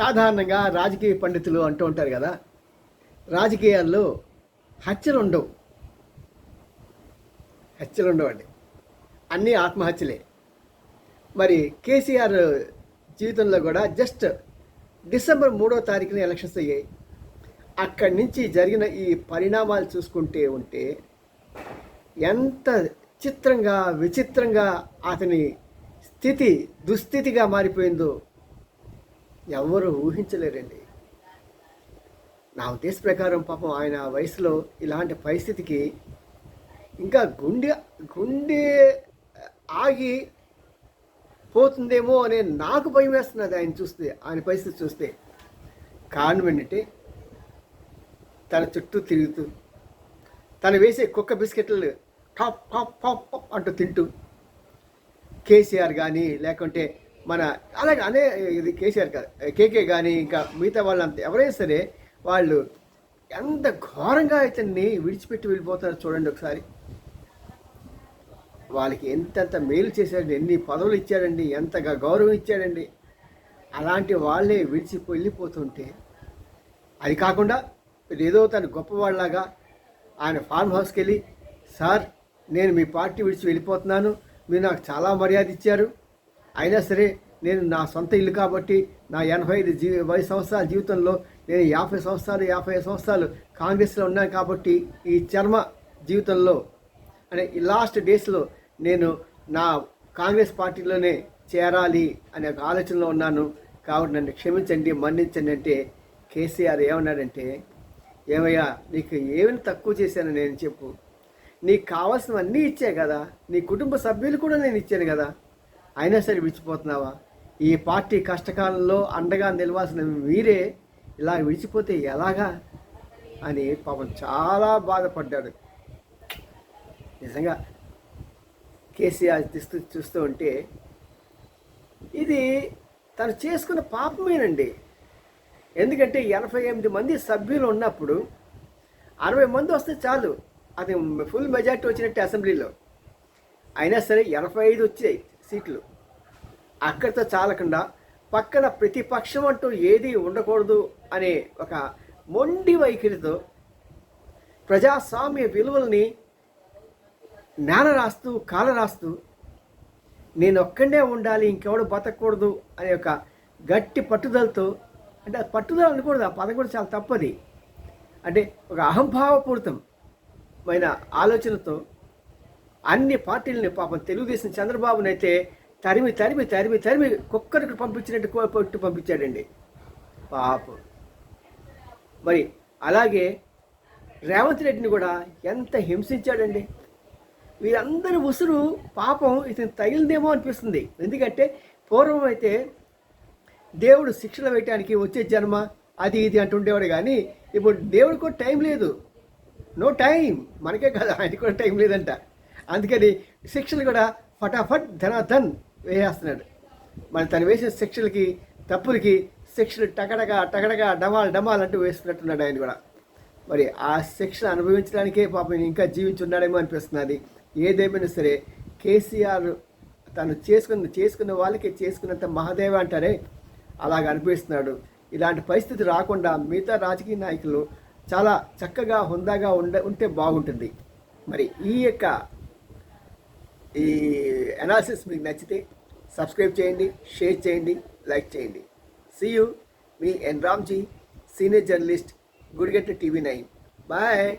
సాధారణంగా రాజకీయ పండితులు అంటూ ఉంటారు కదా రాజకీయాల్లో హత్యలు ఉండవు. హత్యలు ఉండవండి. అన్నీ ఆత్మహత్యలే. మరి కేసీఆర్ జీవితంలో కూడా జస్ట్ డిసెంబర్ మూడో తారీఖున ఎలక్షన్స్ అయ్యాయి. అక్కడి నుంచి జరిగిన ఈ పరిణామాలు చూసుకుంటే ఉంటే ఎంత చిత్రంగా విచిత్రంగా అతని స్థితి దుస్థితిగా మారిపోయిందో ఎవరు ఊహించలేరండి. నా ఉద్దేశ ప్రకారం పాపం ఆయన వయసులో ఇలాంటి పరిస్థితికి ఇంకా గుండె గుండె ఆగి పోతుందేమో అనే నాకు భయం వేస్తున్నది ఆయన చూస్తే ఆయన పరిస్థితి చూస్తే. కారణం ఏంటంటే తన చుట్టూ తిరుగుతూ తను వేసే కుక్క బిస్కెట్లు టాప్ టాప్ టాప్ అంటూ తింటూ కేసీఆర్ కానీ లేకుంటే మన అలాగే అనే ఇది కేసీఆర్ కాదు కేకే కానీ ఇంకా మిగతా వాళ్ళంతా ఎవరైనా సరే వాళ్ళు ఎంత ఘోరంగా ఇతన్ని విడిచిపెట్టి వెళ్ళిపోతారో చూడండి ఒకసారి. వాళ్ళకి ఎంతెంత మేలు చేశాడండి ఎన్ని పదవులు ఇచ్చాడండి ఎంతగా గౌరవం ఇచ్చాడండి. అలాంటి వాళ్ళే విడిచి వెళ్ళిపోతుంటే అది కాకుండా ఏదో తను గొప్పవాళ్ళలాగా ఆయన ఫార్మ్ హౌస్కి వెళ్ళి సార్ నేను మీ పార్టీ విడిచి వెళ్ళిపోతున్నాను మీరు నాకు చాలా మర్యాద ఇచ్చారు అయినా సరే నేను నా సొంత ఇల్లు కాబట్టి నా ఎనభై ఐదు జీ వయసు సంవత్సరాల జీవితంలో నేను యాభై సంవత్సరాలు యాభై ఐదు సంవత్సరాలు కాంగ్రెస్లో ఉన్నాను కాబట్టి ఈ చర్మ జీవితంలో అనే ఈ లాస్ట్ డేస్లో నేను నా కాంగ్రెస్ పార్టీలోనే చేరాలి అనే ఒక ఆలోచనలో ఉన్నాను. కాబట్టి నన్ను క్షమించండి మన్నించండి అంటే కేసీఆర్ ఏమన్నాడంటే ఏమయ్యా నీకు ఏమైనా తక్కువ చేశాను నేను చెప్పు. నీకు కావాల్సినవన్నీ ఇచ్చే కదా. నీ కుటుంబ సభ్యులు కూడా నేను ఇచ్చాను కదా. అయినా సరే విడిచిపోతున్నావా? ఈ పార్టీ కష్టకాలంలో అండగా నిలవాల్సిన మీరే ఇలా విడిచిపోతే ఎలాగా? అని పాపం చాలా బాధపడ్డాడు. నిజంగా కేసీఆర్ తీస్తూ చూస్తూ ఉంటే ఇది తను చేసుకున్న పాపమేనండి. ఎందుకంటే ఎనభై ఎనిమిది మంది సభ్యులు ఉన్నప్పుడు అరవై మంది వస్తే చాలు. అది ఫుల్ మెజార్టీ వచ్చినట్టు అసెంబ్లీలో. అయినా సరే ఎనభై ఐదు వచ్చాయి. సీట్లు. అక్కడితో చాలకుండా పక్కన ప్రతిపక్షం అంటూ ఏది ఉండకూడదు అనే ఒక మొండి వైఖరితో ప్రజాస్వామ్య విలువల్ని నేల రాస్తూ కాల రాస్తూ నేను ఒక్కడే ఉండాలి ఇంకెవడు బతకూడదు అనే ఒక గట్టి పట్టుదలతో అంటే ఆ పట్టుదల అనకూడదు ఆ పదం కూడా చాలా తప్పది. అంటే ఒక అహంభావపూరితమైన ఆలోచనతో అన్ని పార్టీలని పాపం తెలుగుదేశం చంద్రబాబునైతే తరిమి తరిమి తరిమి తరిమి కుక్కరికి పంపించినట్టు కో- పంపించాడండి. పాపం. మరి అలాగే రేవంత్ రెడ్డిని కూడా ఎంత హింసించాడండి. వీరందరి ఉసురు పాపం ఇతను తగిలిందేమో అనిపిస్తుంది. ఎందుకంటే పూర్వం అయితే దేవుడు శిక్షలు వేయటానికి వచ్చే జన్మ అది ఇది అంటుండేవాడు కానీ ఇప్పుడు దేవుడికి కూడా టైం లేదు. No time. మనకే కాదు ఆయనకి కూడా టైం లేదంట. అందుకని శిక్షలు కూడా ఫటాఫట్ ధనాధన్ వేసేస్తున్నాడు. మరి తను వేసిన శిక్షలకి తప్పులకి శిక్షలు టకడగా టకడగా డమాల్ డమాల్ అంటూ వేస్తున్నట్టున్నాడు ఆయన కూడా. మరి ఆ శిక్షణ అనుభవించడానికే పాపం ఇంకా జీవించి ఉన్నాడేమో అనిపిస్తున్నది. ఏదేమైనా సరే కేసీఆర్ తను చేసుకున్న చేసుకున్న వాళ్ళకి చేసుకున్నంత మహాదేవ అంటారే అలాగ అనిపిస్తున్నాడు. ఇలాంటి పరిస్థితి రాకుండా మిగతా రాజకీయ నాయకులు చాలా చక్కగా హుందాగా ఉండ ఉంటే బాగుంటుంది. మరి ఈ యొక్క ఈ అనాలిసిస్ మీకు నచ్చితే సబ్స్క్రైబ్ చేయండి షేర్ చేయండి లైక్ చేయండి. See you me N Ramji senior journalist Gudigatta TV nine bye